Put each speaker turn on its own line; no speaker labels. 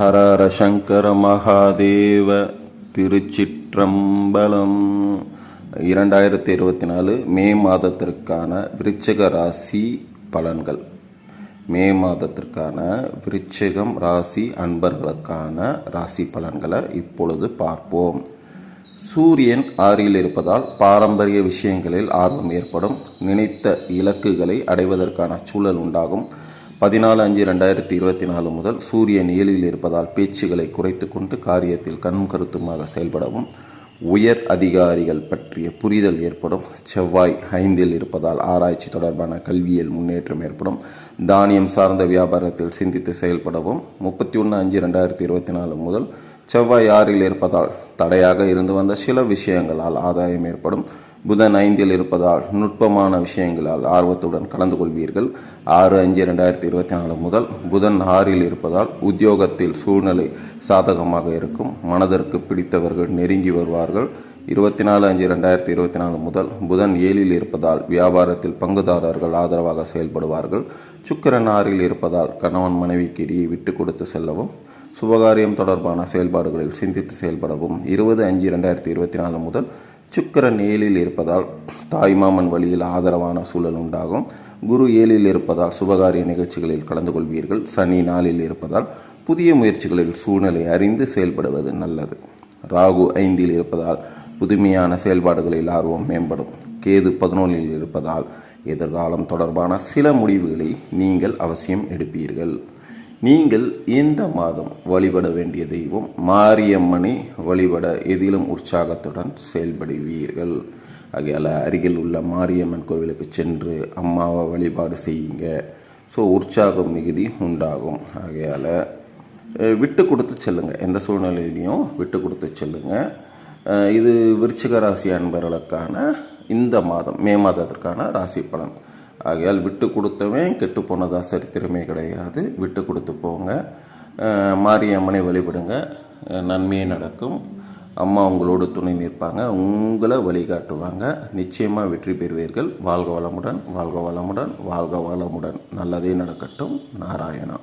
ஹரஹர சங்கர மகாதேவ திருச்சிற்றம்பலம். இரண்டாயிரத்தி இருபத்தி நாலு மே மாதத்திற்கான விருச்சிக ராசி பலன்கள். மே மாதத்திற்கான விருச்சிகம் ராசி அன்பர்களுக்கான ராசி பலன்களை இப்பொழுது பார்ப்போம். சூரியன் ஆறில் இருப்பதால் பாரம்பரிய விஷயங்களில் ஆர்வம் ஏற்படும். நினைத்த இலக்குகளை அடைவதற்கான சூழல் உண்டாகும். பதினாலு அஞ்சு ரெண்டாயிரத்தி இருபத்தி நாலு முதல் சூரியன் ஏழில் இருப்பதால் பேச்சுகளை குறைத்து கொண்டு காரியத்தில் கண்ணும் கருத்துமாக செயல்படவும் உயர் அதிகாரிகள் பற்றிய புரிதல் ஏற்படும். செவ்வாய் ஐந்தில் இருப்பதால் ஆராய்ச்சி தொடர்பான கல்வியில் முன்னேற்றம் ஏற்படும். தானியம் சார்ந்த வியாபாரத்தில் சிந்தித்து செயல்படவும். முப்பத்தி ஒன்று அஞ்சு ரெண்டாயிரத்தி இருபத்தி நாலு முதல் செவ்வாய் ஆறில் இருப்பதால் தடையாக இருந்து வந்த சில விஷயங்களால் ஆதாயம் ஏற்படும். புதன் ஐந்தில் இருப்பதால் நுட்பமான விஷயங்களால் ஆர்வத்துடன் கலந்து கொள்வீர்கள். ஆறு அஞ்சு ரெண்டாயிரத்தி இருபத்தி நாலு முதல் புதன் ஆறில் இருப்பதால் உத்தியோகத்தில் சூழ்நிலை சாதகமாக இருக்கும். மனதிற்கு பிடித்தவர்கள் நெருங்கி வருவார்கள். இருபத்தி நாலு அஞ்சு ரெண்டாயிரத்தி இருபத்தி நாலு முதல் புதன் ஏழில் இருப்பதால் வியாபாரத்தில் பங்குதாரர்கள் ஆதரவாக செயல்படுவார்கள். சுக்கிரன் ஆறில் இருப்பதால் கணவன் மனைவிக்கு இடையே விட்டு கொடுத்து செல்லவும் சுபகாரியம் தொடர்பான செயல்பாடுகளில் சிந்தித்து செயல்படவும். இருபது அஞ்சு ரெண்டாயிரத்தி இருபத்தி நாலு முதல் சுக்கர ஏழில் இருப்பதால் தாய்மாமன் வழியில் ஆதரவான சூழல் உண்டாகும். குரு ஏழில் இருப்பதால் சுபகாரிய நிகழ்ச்சிகளில் கலந்து கொள்வீர்கள். சனி நாளில் இருப்பதால் புதிய முயற்சிகளில் சூழ்நிலை அறிந்து செயல்படுவது நல்லது. ராகு ஐந்தில் இருப்பதால் புதுமையான செயல்பாடுகளில் ஆர்வம் மேம்படும். கேது பதினொன்றில் இருப்பதால் எதிர்காலம் தொடர்பான சில முடிவுகளை நீங்கள் அவசியம் எடுப்பீர்கள். நீங்கள் இந்த மாதம் வழிபட வேண்டிய தெய்வம் மாரியம்மனை வழிபட எதிலும் உற்சாகத்துடன் செயல்படுவீர்கள். ஆகையால் அருகில் உள்ள மாரியம்மன் கோவிலுக்கு சென்று அம்மாவை வழிபாடு செய்யுங்க. ஸோ உற்சாகம் மிகுதி உண்டாகும். ஆகையால் விட்டு கொடுத்து செல்லுங்கள் எந்த சூழ்நிலையிலையும் விட்டு கொடுத்து செல்லுங்கள் இது விருச்சிக ராசி அன்பர்களுக்கான இந்த மாதம் மே மாதத்திற்கான ராசி பலன். ஆகையால் விட்டு கொடுத்தவன் கெட்டு போனதாக சரித்திரமே கிடையாது. விட்டு கொடுத்து போங்க. மாரியம்மனை வழிபடுங்க. நன்மையே நடக்கும். அம்மா உங்களோடு துணை நிற்பாங்க. உங்களை வழிகாட்டுவாங்க. நிச்சயமாக வெற்றி பெறுவீர்கள். வாழ்க வளமுடன் வாழ்க வளமுடன் வாழ்க வளமுடன். நல்லதே நடக்கட்டும். நாராயணா.